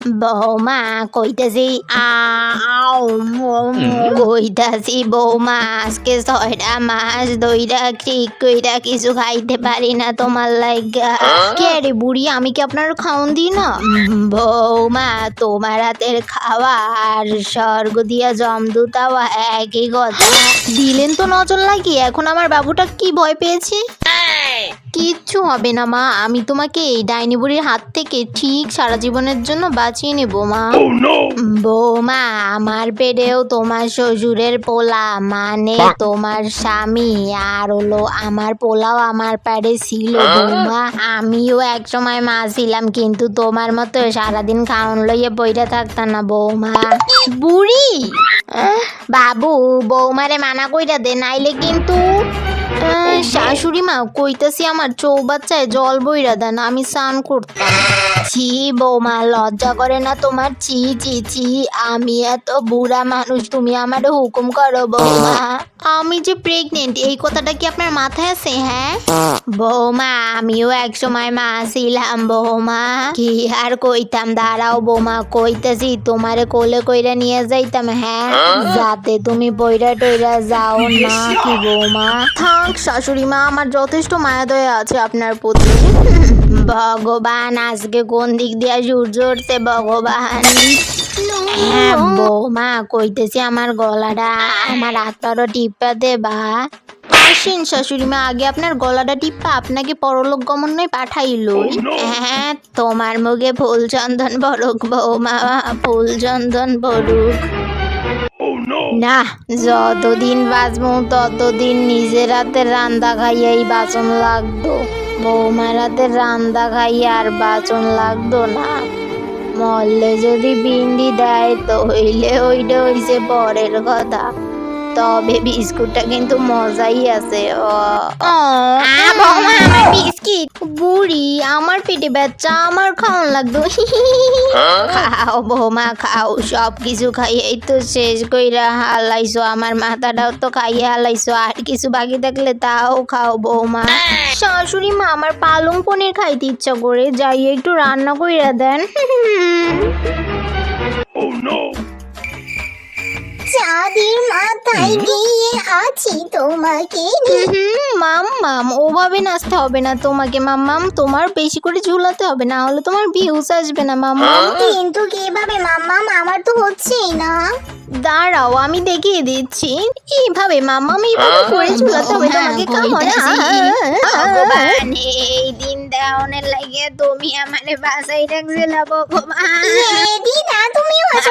বৌমা কইতাছি আও কইতাছি বৌমা আজকে ছয়টা মাস দইরা ঠিক কইরা কিছু খাইতে পারি না তোমার লাইগা। কে রে বুড়ি আমি কি আপনার খাওন দিই না? বৌমা তোমার হাতের খাওয়া আর স্বর্গ দিয়া জমদুতাওয়া একই কথা। দিলেন তো নজর লাগিয়ে এখন আমার বাবুটা কি ভয় পেয়েছে? কিচ্ছু হবে না মা। আমি তোমাকে এই ডাইনি বুড়ির হাত থেকে ঠিক সারা জীবনের জন্য বাঁচিয়ে নেব মা। বৌমা আমার পেটেও তোমার শ্বশুরের পোলা মানে তোমার স্বামী আর হলো আমার পোলাও আমার পেটে ছিল বৌমা। আমিও এক সময় মা ছিলাম কিন্তু তোমার মতো সারাদিন খাওন লইয়ে বইটা থাকতাম না বৌমা। বুড়ি? বাবু বৌমারে মানা কইরা দে নাইলে কিন্তু শাশুড়ি মা কইতাছি আমার চৌবাচ্চায় জল বইরা দেন আমি স্নান করতাম। ছি বৌমা লজ্জা করে না তোমার? ছি ছি ছি আমি এত বুড়া মানুষ তুমি আমার হুকুম করো বৌমা। আমি যে প্রেগনেন্ট এই কথাটা কি আপনার মাথায় আছে হ্যাঁ? বৌমা আমিও এক সময় মা ছিলাম বৌমা। কি আর কইতাম? দাঁড়াও বৌমা কইতেছি তোমারে কোলে কইরা নিয়ে যাইতাম হ্যাঁ? যাতে তুমি বইরা টইরা যাও না কি বৌমা। থাক শাশুড়ি মা আমার যথেষ্ট মায়া দয়া আছে আপনার প্রতি। ভগবান, আজকে কোন দিক দিয়ে সূর্য উঠছে ভগবান? হ্যাঁ বৌমা কইতেছি আমার গলাটা, আমার হাতটারও টিপা দেবা আসেন শাশুড়ি মা, আগে আপনার গলাটা টিপা, আপনাকে পরলোক গমনে পাঠাইল। হ্যাঁ তোমার মুখে ফুল চন্দন বরুক বৌমা, ফুল চন্দন বরুক না, যতদিন বাঁচবো, ততদিন নিজের হাতে রান্দা খাইয়াই বাঁচন লাগতো বৌমার হাতে রান্দা খাইয়া আর বাচন লাগতো না। মল্লে যদি বিন্দি দেয় তো হইলে ওইটা হইছে পরের কথা। তবে বিস্কুটটা কিন্তু মজাই আছে। ও আমার বিস্কিট বুড়ি আমার পেটে বাচ্চা আমার খাওয়ান লাগতো। খাও বৌমা খাও সব কিছু খাইয়েই তো শেষ কইরা হালাইছো। আমার মাথাটাও তো খাইয়ে হালাইছো। আর কিছু বাকি থাকলে তাও খাও বৌমা। শাশুড়ি মা আমার পালং পনির খাইতে ইচ্ছা করে। যাই একটু রান্না কইরা দেন। চাঁদের নিয়ে আছি তোমাকে মাম মাম ওভাবে নাচতে হবে না তোমাকে। মাম মাম তোমার বেশি করে ঝুলাতে হবে না হলে তোমার ভিউজ আসবে না মাম মাম। কিন্তু কীভাবে মাম্মাম আমার তো হচ্ছেই না। দাঁড়াও আমি দেখিয়ে দিচ্ছি। এইভাবে মাম্মাম এইভাবে করে ঝুলাতে হবে তোমাকে কেমন ভগবান এই দিন লাগে তুমি আমারে বাসাই রাখছিল ভগবান। এ, দিদা আছো